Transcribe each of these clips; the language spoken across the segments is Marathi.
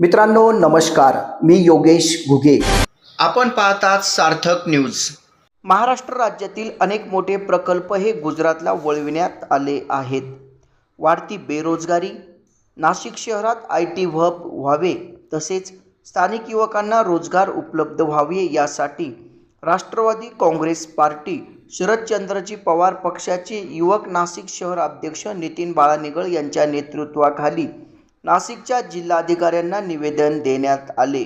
मित्रांनो नमस्कार. मी योगेश घुगे. आपण पाहतात सार्थक न्यूज. महाराष्ट्र राज्यातील अनेक मोठे प्रकल्प हे गुजरातला वळविण्यात आले आहेत. वाढती बेरोजगारी नाशिक शहरात आय टी हब व्हावे तसेच स्थानिक युवकांना रोजगार उपलब्ध व्हावे यासाठी राष्ट्रवादी काँग्रेस पार्टी शरदचंद्रजी पवार पक्षाचे युवक नाशिक शहर अध्यक्ष नितीन बाळानिगळ यांच्या नेतृत्वाखाली नाशिकच्या जिल्हाधिकाऱ्यांना निवेदन देण्यात आले.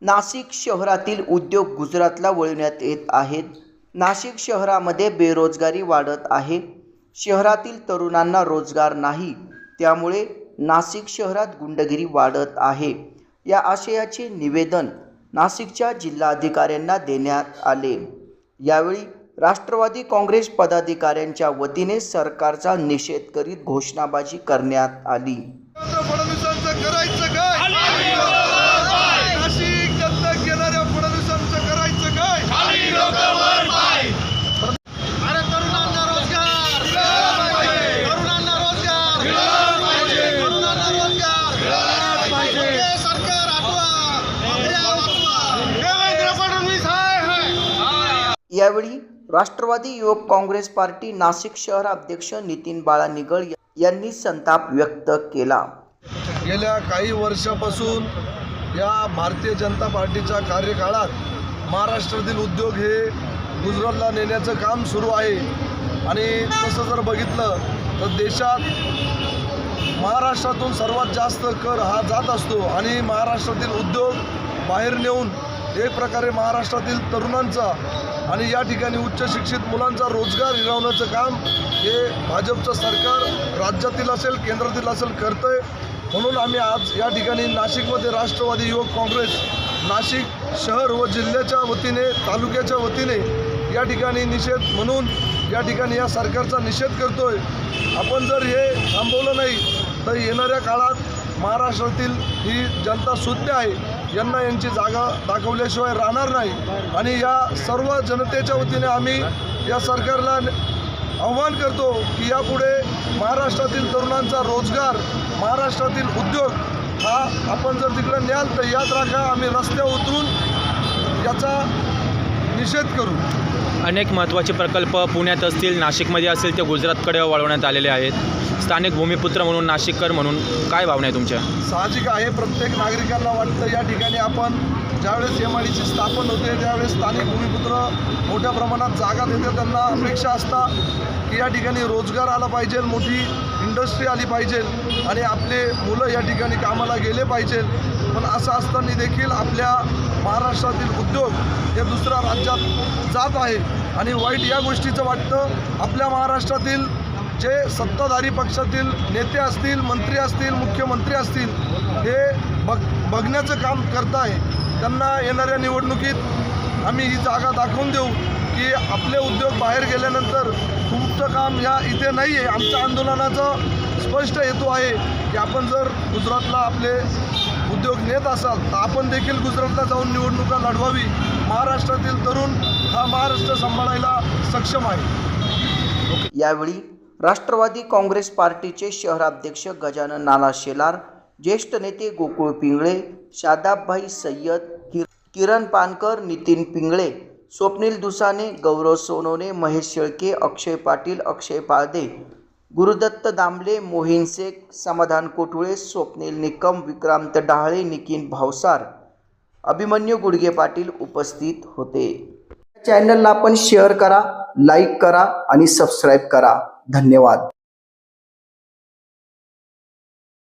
नाशिक शहरातील उद्योग गुजरातला वळविण्यात येत आहेत. नाशिक शहरामध्ये बेरोजगारी वाढत आहे. शहरातील तरुणांना रोजगार नाही. त्यामुळे नाशिक शहरात गुंडगिरी वाढत आहे. या आशयाचे निवेदन नाशिकच्या जिल्हाधिकाऱ्यांना देण्यात आले. यावेळी राष्ट्रवादी काँग्रेस पदाधिकाऱ्यांच्या वतीने सरकारचा निषेध करीत घोषणाबाजी करण्यात आली. फडणवीसांचं करायचं काय? नाशिक जनता घेणाऱ्या फडणवीसांचं करायचं काय? अरे तरुणांना रोजगार. तरुणांना रोजगार. तरुणांना रोजगार. सरकार हटवा वाचवा. देवेंद्र फडणवीस हाय हाय. यावेळी राष्ट्रवादी युवक काँग्रेस पार्टी नाशिक शहर अध्यक्ष नितीन बाळा निगळ यांनी संताप व्यक्त केला. गेल्या काही वर्षापासून या भारतीय जनता पार्टीच्या कार्यकाळात महाराष्ट्रातील उद्योग हे गुजरातला नेण्याचं काम सुरू आहे. आणि तसं जर बघितलं तर देशात महाराष्ट्रातून सर्वात जास्त कर हा जात असतो. आणि महाराष्ट्रातील उद्योग बाहेर नेऊन एक प्रकारे महाराष्ट्रातील तरुणांचा आणि या ठिकाणी उच्च शिक्षित मुलांचा रोजगार हिरावण्याचं काम हे भाजपचं सरकार राज्यातील असेल केंद्रातील असेल करतंय. म्हणून आम्ही आज या ठिकाणी नाशिकमध्ये राष्ट्रवादी युवक काँग्रेस नाशिक शहर व जिल्ह्याच्या वतीने तालुक्याच्या वतीने या ठिकाणी निषेध म्हणून या ठिकाणी या सरकारचा निषेध करतोय. आपण जर हे थांबवलं नाही तर येणाऱ्या काळात महाराष्ट्रातील ही जनता सुज्ञ आहे. यांना यांची जागा दाखवल्याशिवाय राहणार नाही. आणि या सर्व जनतेच्या वतीने आम्ही या सरकारला आव्हान करतो की यापुढे महाराष्ट्रातील तरुणांचा रोजगार महाराष्ट्रातील उद्योग हा आपण जर तिकडे न्याल तर याद राखा आम्ही रस्त्यावर उतरून याचा निषेध करू अनेक महत्त्वाचे प्रकल्प पुण्यात असतील नाशिकमध्ये असतील ते गुजरातकडे वळवण्यात आलेले आहेत. स्थानिक भूमिपुत्र म्हणून नाशिककर म्हणून काय भावना आहे तुमच्या? साहजिक आहे प्रत्येक नागरिकांना वाटतं या ठिकाणी आपण ज्यावेळेस एम आय डीची स्थापन होते त्यावेळेस स्थानिक भूमिपुत्र मोठ्या प्रमाणात जागा देते त्यांना अपेक्षा असता की या ठिकाणी रोजगार आला पाहिजे मोठी इंडस्ट्री आली पाहिजे आणि आपले मुलं या ठिकाणी कामाला गेले पाहिजेत पण असं असताना देखील आपल्या महाराष्ट्रातील उद्योग हे दुसऱ्या राज्यात जात आहे. आणि वाईट या गोष्टीचं वाटतं आपल्या महाराष्ट्रातील जे सत्ताधारी पक्षातील नेते असतील मंत्री असतील मुख्यमंत्री असतील हे बघ बघण्याचं काम करत आहे त्यांना येणाऱ्या निवडणुकीत आम्ही ही जागा दाखवून देऊ. की आपले उद्योग बाहेर गेल्यानंतर तुमचं काम या इथे नाही आहे आमच्या आंदोलनाचा स्पष्ट हेतू आहे की आपण जर गुजरातला आपले उद्योग नेत असाल तर आपण देखील गुजरातला जाऊन निवडणुका लढवावी. महाराष्ट्रातील तरुण हा महाराष्ट्र सांभाळायला सक्षम आहे. यावेळी राष्ट्रवादी काँग्रेस पार्टीचे शहराध्यक्ष गजानन नाना शेलार ज्येष्ठ नेते गोकुळ पिंगळे शादाबभाई सय्यद किरण पानकर नितीन पिंगळे स्वप्नील दुसाने गौरव सोनवणे महेश शेळके अक्षय पाटील अक्षय पाळदे गुरुदत्त दामले मोहिन शेख समाधान कोठुळे स्वप्नील निकम विक्रांत डहाळे निकीन भावसार अभिमन्यू गुडगे पाटील उपस्थित होते. चॅनलला आपण शेअर करा लाईक करा आणि सबस्क्राईब करा. धन्यवाद.